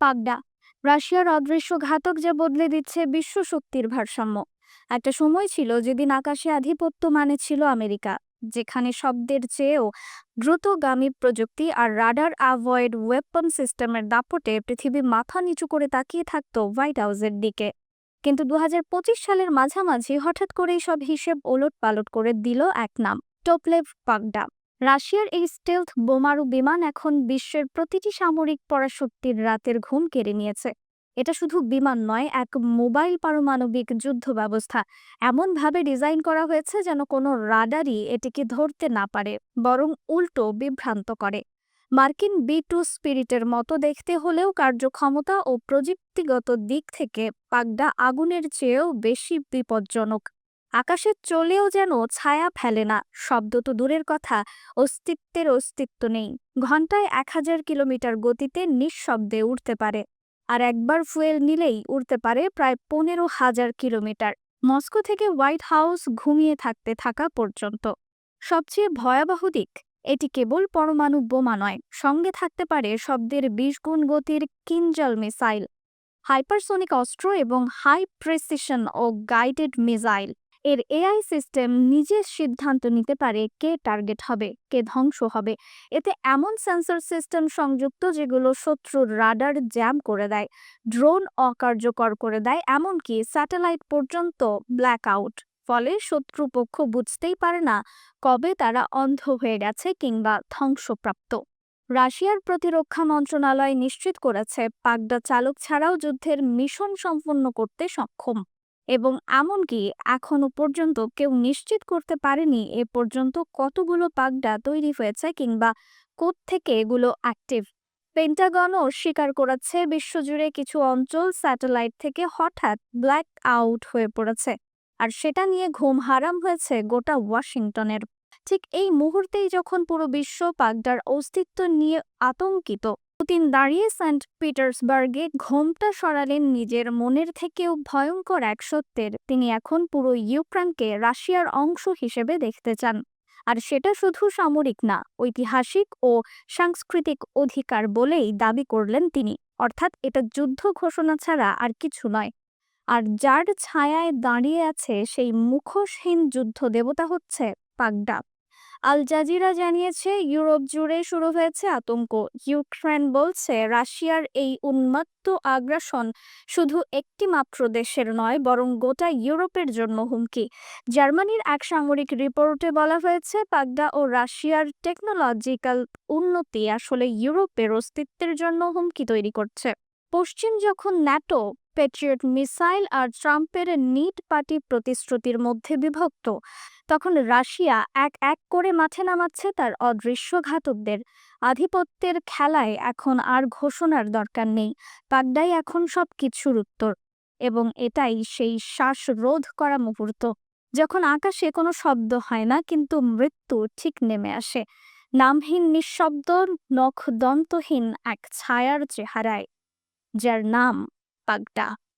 পাগডা। রাশিয়ার অদৃশ্য ঘাতক যা বদলে দিচ্ছে বিশ্ব শক্তির ভারসাম্য। একটা সময় ছিল যেদিন আকাশে আধিপত্য মানে ছিল আমেরিকা, যেখানে শব্দের চেয়েও দ্রুতগামী প্রযুক্তি আর রাডার অ্যাভয়েড ওয়েপন সিস্টেমের দাপটে পৃথিবী মাথা নিচু করে তাকিয়ে থাকত হোয়াইট হাউসের দিকে। কিন্তু দু হাজার পঁচিশ সালের মাঝামাঝি হঠাৎ করেই সব হিসেব ওলট পালট করে দিল এক নাম, টোপলেভ পাগডা। রাশিয়ার এই স্টেলথ বোমারু বিমান এখন বিশ্বের প্রতিটি সামরিক পরাশক্তির রাতের ঘুম কেড়ে নিয়েছে। এটা শুধু বিমান নয়, এক মোবাইল পারমাণবিক যুদ্ধ ব্যবস্থা। এমনভাবে ডিজাইন করা হয়েছে যেন কোনো রাডারই এটিকে ধরতে না পারে, বরং উল্টো বিভ্রান্ত করে। মার্কিন বি টু স্পিরিটের মতো দেখতে হলেও কার্যক্ষমতা ও প্রযুক্তিগত দিক থেকে পাগডা আগুনের চেয়েও বেশি বিপজ্জনক। আকাশে চলেও যেন ছায়া ফেলে না, শব্দ তো দূরের কথা, অস্তিত্বের অস্তিত্ব নেই। ঘন্টায় এক হাজার কিলোমিটার গতিতে নিঃশব্দে উঠতে পারে, আর একবার ফুয়েল নিলেই উড়তে পারে প্রায় পনেরো হাজার কিলোমিটার। মস্কো থেকে হোয়াইট হাউস ঘুমিয়ে থাকতে থাকা পর্যন্ত। সবচেয়ে ভয়াবহ দিক, এটি কেবল পরমাণু বোমা নয়, সঙ্গে থাকতে পারে শব্দের বিশ গুণ গতির কিনজাল মিসাইল। হাইপারসোনিক অস্ত্র এবং হাই প্রেসিশন ও গাইডেড মিসাইল। এর এআই সিস্টেম নিজে সিদ্ধান্ত নিতে পারে কে টার্গেট হবে, কে ধ্বংস হবে। এতে এমন সেন্সর সিস্টেম সংযুক্ত যেগুলো শত্রুর রাডার জ্যাম করে দেয় ড্রোন অকার্যকর করে দেয়, এমনকি স্যাটেলাইট পর্যন্ত ব্ল্যাক আউট ফলে শত্রুপক্ষ বুঝতেই পারে না কবে তারা অন্ধ হয়ে গেছে কিংবা ধ্বংসপ্রাপ্ত। রাশিয়ার প্রতিরক্ষা মন্ত্রণালয় নিশ্চিত করেছে পাগডা চালক ছাড়াও যুদ্ধের মিশন সম্পন্ন করতে সক্ষম। এবং এমনকি এখনও পর্যন্ত কেউ নিশ্চিত করতে পারেনি এ পর্যন্ত কতগুলো পাগডা তৈরি হয়েছে কিংবা থেকে এগুলো অ্যাক্টিভ পেন্টাগনও স্বীকার করেছে বিশ্বজুড়ে কিছু অঞ্চল স্যাটেলাইট থেকে হঠাৎ ব্ল্যাক আউট হয়ে পড়েছে। আর সেটা নিয়ে ঘুম হারাম হয়েছে গোটা ওয়াশিংটনের। ঠিক এই মুহূর্তেই যখন পুরো বিশ্ব পাগডার অস্তিত্ব নিয়ে আতঙ্কিত পুতিন দাঁড়িয়ে সেন্ট পিটার্সবার্গে ঘোমটা সরালেন নিজের মনের থেকেও ভয়ঙ্কর এক সত্যের। তিনি এখন পুরো ইউক্রেনকে রাশিয়ার অংশ হিসেবে দেখতে চান। আর সেটা শুধু সামরিক না, ঐতিহাসিক ও সাংস্কৃতিক অধিকার বলেই দাবি করলেন তিনি। অর্থাৎ এটা যুদ্ধ ঘোষণা ছাড়া আর কিছু নয়। আর যার ছায়ায় দাঁড়িয়ে আছে সেই মুখোশহীন যুদ্ধ দেবতা হচ্ছে পাগডা। আল জাজিরা জানিয়েছে, ইউরোপ জুড়ে শুরু হয়েছে আতঙ্ক। ইউক্রেন বলছে, রাশিয়ার এই উন্মত্ত আগ্রাসন শুধু একটি মাত্র দেশের নয়, বরং গোটা ইউরোপের জন্য হুমকি। জার্মানির এক সামরিক রিপোর্টে বলা হয়েছে পাগডা ও রাশিয়ার টেকনোলজিক্যাল উন্নতি আসলে ইউরোপের অস্তিত্বের জন্য হুমকি তৈরি করছে। পশ্চিম যখন ন্যাটো পেট্রিয়ট মিসাইল আর ট্রাম্পের নিট পার্টি প্রতিশ্রুতির মধ্যে বিভক্ত। তখন রাশিয়া এক এক করে মাঠে নামাচ্ছে তার অদৃশ্য ঘাতকদের। আধিপত্যের খেলায় এখন আর ঘোষণার দরকার নেই। পাগডাই এখন সব কিছুর উত্তর। এবং এটাই সেই শ্বাসরোধ করা মুহূর্ত। যখন আকাশে কোনো শব্দ হয় না, কিন্তু মৃত্যু ঠিক নেমে আসে। নামহীন, নিঃশব্দ নখ দন্তহীন এক ছায়ার চেহারায়, যার নাম পাগডা